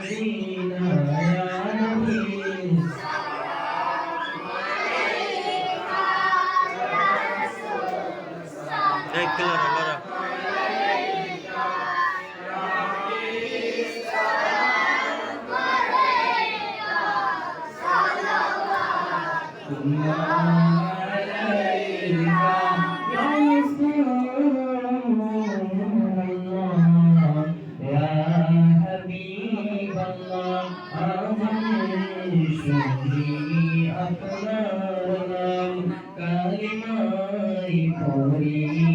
Allah'a Allah. Hari.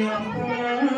يا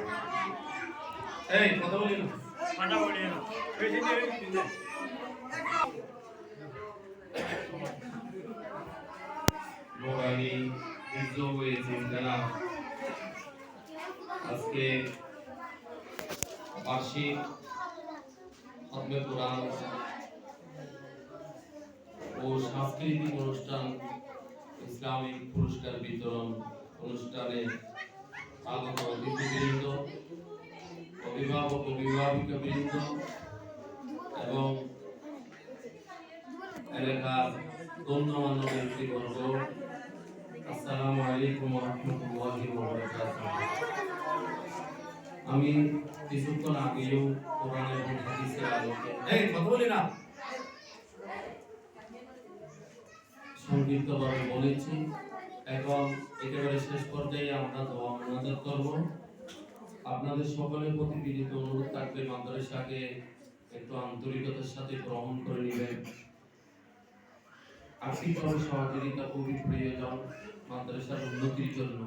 এই কথা বলি না কথা বলি না এই যে এই যে মোরানি ইজ্জ হয়েছে জানা আজকে বার্ষিক খতমে কোরআন ও সাংস্কৃতিক অনুষ্ঠান ইসলামিক পুরস্কার বিতরণ অনুষ্ঠানে আগত অতিথিবৃন্দ অভিভাবক অভিভাবিকা বৃন্দ এবং এলাকার গণ্যমান্য ব্যক্তিবর্গ আসসালামু আলাইকুম রহমতুল্লাহি আমি কিছুক্ষণ আগেও কোরআন এবং হাদিসের আলোকে এই কথা বলি না। সংক্ষিপ্তভাবে বলেছি, এখন একেবারে শেষ পর্যায়ে আমরা দোয়া মোনাজাত করব। আপনাদের সকলের প্রতি বিনীত অনুরোধ থাকবে, মাদ্রাসাকে একটু আন্তরিকতার সাথে গ্রহণ করে নেবেন। আর্থিকভাবে সহযোগিতা খুবই প্রয়োজন মাদ্রাসার উন্নতির জন্য।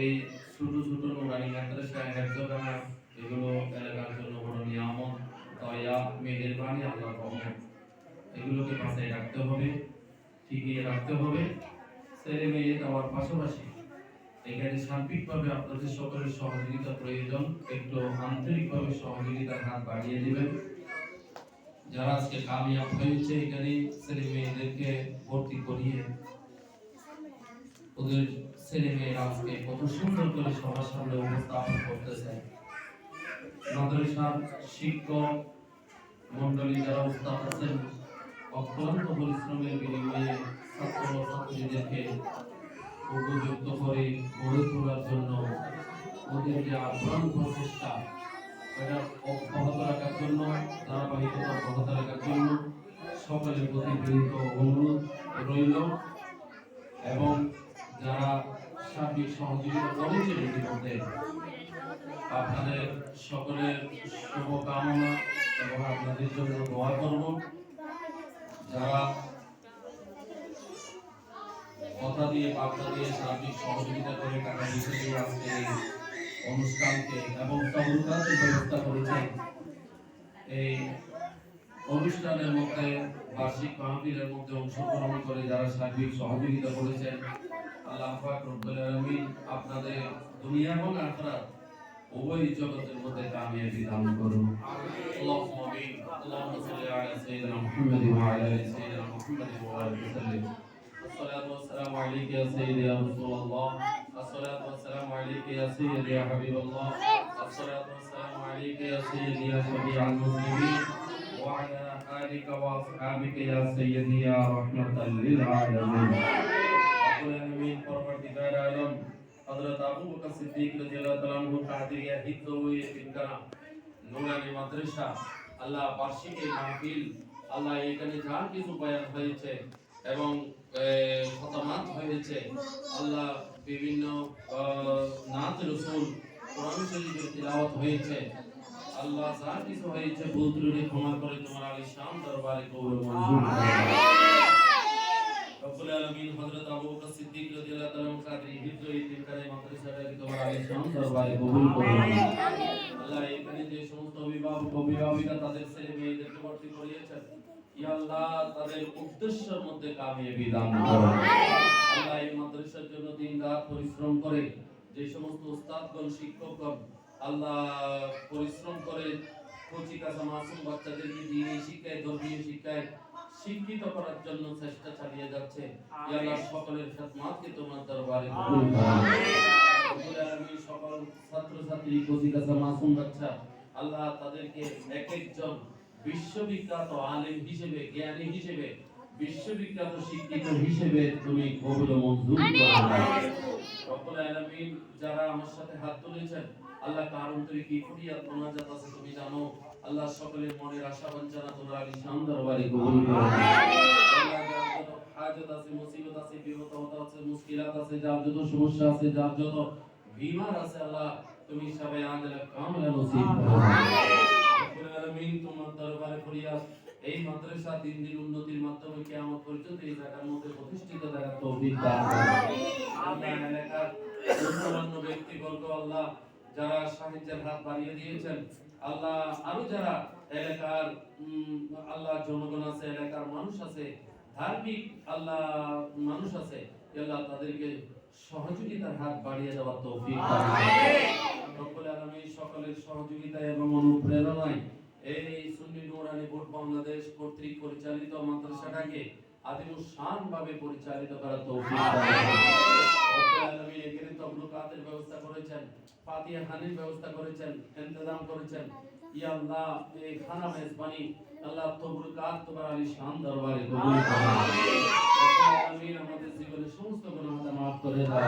এই ছোট ছোট নুরানি মাদ্রাসা, হেফজখানা, এগুলো এলাকার জন্য বড় নিয়ামত, দয়া, মেহেরবানি আল্লাহ রহমত। এগুলোকে বাঁচাই রাখতে হবে টিকিয়ে রাখতে হবে। ছেলে মেয়ে দেওয়ার পাশাপাশি এখানে সার্বিকভাবে আপনাদের সকলের সহযোগিতা প্রয়োজন। একটু আন্তরিকভাবে সহযোগিতার হাত বাড়িয়ে দিবেন। যারা আজকে কামিয়াব হয়েছে এখানে ছেলে মেয়েদেরকে ভর্তি করিয়ে ওদের ছেলে মেয়েরা আজকে কত সুন্দর করে সবার সামনে উপস্থাপন করতেছে। মাদ্রাসার শিক্ষক মন্ডলী যারা উস্তাদ আছেন অক্লান্ত পরিশ্রমের বিনিময়ে ছাত্র ছাত্রীদেরকে উপযুক্ত করে গড়ে তোলার জন্য ওদের যে আপ্রাণ প্রচেষ্টা, এটা অব্যাহত রাখার জন্য, ধারাবাহিকতা অব্যাহত রাখার জন্য সকলের প্রতি বিনীত অনুরোধ রইল। এবং যারা সার্বিক সহযোগিতা করেছেন ইতিমধ্যে, আপনাদের সকলের শুভকামনা এবং আপনাদের জন্য দোয়া করব। যারা কথা দিয়ে, বার্তা দিয়ে সার্বিক সহযোগিতা করে টাকা দিয়েছিল আজকে এই অনুষ্ঠানকে এবং চমৎকার ব্যবস্থা করেছেন এই অনুষ্ঠানের মধ্যে বার্ষিক মাহফিলের মধ্যে অংশগ্রহণ করে যারা সার্বিক সহযোগিতা করেছেন আল্লাহ পাক আপনাদের দুনিয়া এবং আপনার উভয় জগতের মধ্যে কামিয়াবি দান করুন। আমিন। আল্লাহুম্মা الصلاة والسلام عليك يا سيدي يا رسول الله الصلاة والسلام عليك يا سيدي يا حبيب الله الصلاة والسلام عليك يا سيدي يا شفيع المسلمين وعلى آلك وأصحابك يا سيدي يا رحمة للعالمين رب العالمين পরবর্তীকার আলম হযরত আবু বকর সিদ্দিক রাদিয়াল্লাহু তাআলা আনহু কাদেরিয়া হিফজ ও ইতিমকানা নুরানি মাদ্রাসা আল্লাহ বার্ষিক এই মাহফিল আল্লাহ এখানে যা কিছু বয়ান হয়েছে এবং খতমাত হয়েছে। আল্লাহ বিভিন্ন নাত রসুল কোরআন শরীফের তিলাওয়াত হয়েছে। আল্লাহ যা কিছু হয়েছে ভুল ত্রুটি ক্ষমা করে তোমার আলী শাম দরবারে কবুল রব্বুল আলামিন হযরত আবু বকর সিদ্দিক রাদিয়াল্লাহু তাআলা কাদরি হিফজ ও ইতিমকানা মাদ্রাসাটাকে তোমার আলী শাম দরবারে কবুল করো আল্লাহ এখানে যে সমস্ত অভিভাবক অভিভাবিকা তাদের ছেলে মেয়েদেরকে ভর্তি করিয়েছেন আল্লাহ তাদের উদ্দেশ্যের মধ্যে কামিয়াবি দান করো। আল্লাহ। এই মাদ্রাসার জন্য দিন রাত পরিশ্রম করে যে সমস্ত উস্তাদগণ শিক্ষকগণ আল্লাহ পরিশ্রম করে কচি কাঁচা মাসুম বাচ্চাদেরকে দিনী শিক্ষায় ধর্মীয় শিক্ষায় শিক্ষিত করার জন্য চেষ্টা চালিয়ে যাচ্ছে। আল্লাহ সকলের খেদমতকে তোমার দরবারে সকল ছাত্রছাত্রী কচি কাঁচা মাসুম বাচ্চা আল্লাহ তাদেরকে এক একজন বিশ্ববিখ্যাত আলেম হিসেবে জ্ঞানী হিসেবে বিশ্ববিখ্যাত শিক্ষিত হিসেবে তুমি কবুল মঞ্জুর রব্বুল আলামিন যারা আমার সাথে হাত তুলেছেন আল্লাহ কার অন্তরে কি ফুটিয়াত মোনাজাত আছে তুমি জানো? আল্লাহ সকলের মনের আশা বাঞ্ছনা তোমরা আলী শাম দরবারে কবুল করো। হাজত আছে মুসিবত আছে বিপদ আছে মুশকিলাত আছে যার যত সমস্যা আছে যার যত বিমার আছে আল্লাহ তুমি সবাই আজলা কামলা নসিব করো। রব্বুল আলামিন তোমার দরবারে ফরিয়াদ। এই মাদ্রাসা দিন দিন উন্নতির মাধ্যমে কিয়ামত পর্যন্ত এই জায়গার মধ্যে প্রতিষ্ঠিত থাকার তৌফিক দান আল্লাহ এলাকার অন্যান্য ব্যক্তিবর্গ আল্লাহ যারা সাহায্যের হাত বাড়িয়ে দিয়েছেন আল্লাহ আরও যারা এলাকার আল্লাহ জনগণ আছে এলাকার মানুষ আছে ধার্মিক আল্লাহ মানুষ আছে আল্লাহ তাদেরকে সহযোগিতার হাত বাড়িয়ে দেওয়ার তৌফিক দান। সকলের সহযোগিতায় এবং অনুপ্রেরণায় এই সুন্নি নুরানি বোর্ড বাংলাদেশ কর্তৃক পরিচালিত মাদ্রাসাটাকে শান ভাবে পরিচালিত করার তৌফিক তবলুকাতের ব্যবস্থা করেছেন ফাতিহা খানির ব্যবস্থা করেছেন ইন্তজাম করেছেন। ইয়া আল্লাহ এই খানা মেজবানি আল্লাহ তবলুকাত তোমার আলী শান দরবারে কবুল আলামিন আমাদের জীবনের সমস্ত গুনাহ মাফ করে দাও।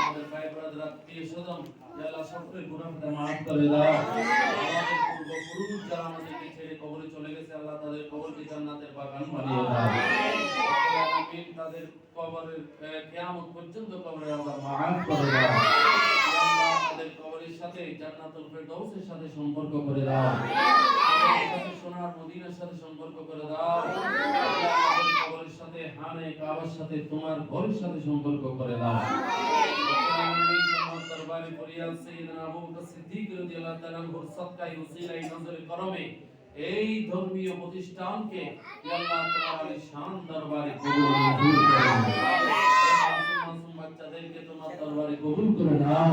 আমাদের ভাই ব্রাদার আত্মীয় স্বজন আল্লাহ সকলের গুনাহ মাফ করে দাও। আমাদের পূর্বপুরুষ যারা আমাদেরকে ছেড়ে কবরে চলে গেছে আল্লাহ তাদের কবরকে জান্নাতের বাগান বানিয়ে দাও। আলামিন তাদের কবরের কিয়ামত পর্যন্ত কবরের আযাব মাফ করে দাও। তাদের কবরের সাথে জান্নাতুল ফেরদৌসের সাথে সম্পর্ক করে দাও। সাথে সোনার মদিনার সাথে সম্পর্ক করে দাও। তাদের কবরের সাথে হানে কাবার সাথে তোমার ঘরের সাথে সম্পর্ক করে দাও। তোমার দরবারে ফরিয়াদ সাইয়েদনা আবু বকর সিদ্দিক রাদিয়াল্লাহু তাআলা আনহুর সদকায়ে নজরে করমে। এই ধর্মীয় প্রতিষ্ঠানকে আল্লাহ তোমার শান দরবারে কবুল ও মঞ্জুর করে নাও মাসুম মাসুম বাচ্চাদেরকে তোমার দরবারে কবুল করে নাও।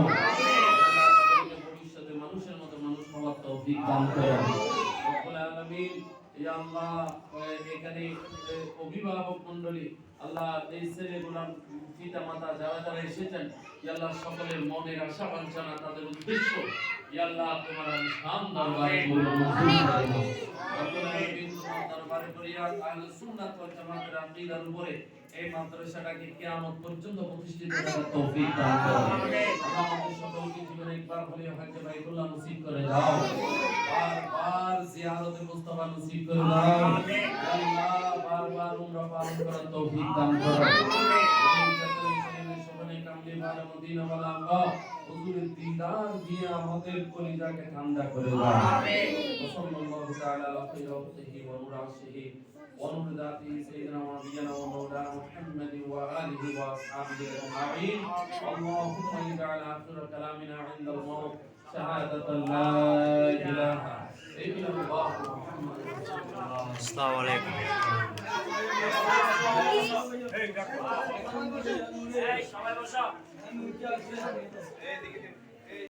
ভবিষ্যতে মানুষের মতো মানুষ হওয়ার তৌফিক দান করো। আলামিন ইয়া আল্লাহ এখানে অভিভাবক মণ্ডলী আল্লাহ এই ছেলেগুলার পিতা মাতা যারা যারা এসেছেন ইয়া আল্লাহ সকলের মনের আশা বাঞ্ছনা তাদের উদ্দেশ্য আল্লাহ তোমার শান দরবারে কবুল দরবারে ফরিয়াদ আহলে সুন্নাত ওয়াল জামাতের আকীদার উপরে এই মাদ্রাসাটাকে কিয়ামত পর্যন্ত প্রতিষ্ঠিত করার তৌফিক দান করো। আমাদের সকলকে জীবনে একবার হলেও হজ্জে বাইতুল্লাহ নসিব করে দাও। বারবার জিয়ারতে মুস্তাফা নসিব করে দাও। আল্লাহ বারবার উমরা পালন করার তৌফিক দান করো। বারে মদিনা ওয়ালা আল্লাহ হুজুরের দিদার দিয়ে আমাদের কলিজাকে ঠান্ডা করে দাও। আমিন। সাল্লাল্লাহু তাআলা আলা খাইরিহি ওয়া নুরাসিহি ওয়া নুর সাইয়্যিদানা ওয়া নাবিয়ানা ওয়া মাওলানা মুহাম্মাদ ওয়া আলিহি ওয়া আসহাবিহি আজমাইন। আল্লাহুম্মা ইজআল আখিরা কালামিনা ইনদাল মাউত শাহাদাতান লা ইলাহা ইল্লাল্লাহ। মুহাম্মাদুর রাসূলুল্লাহ আসসালামু আলাইকুম। সবাই বসো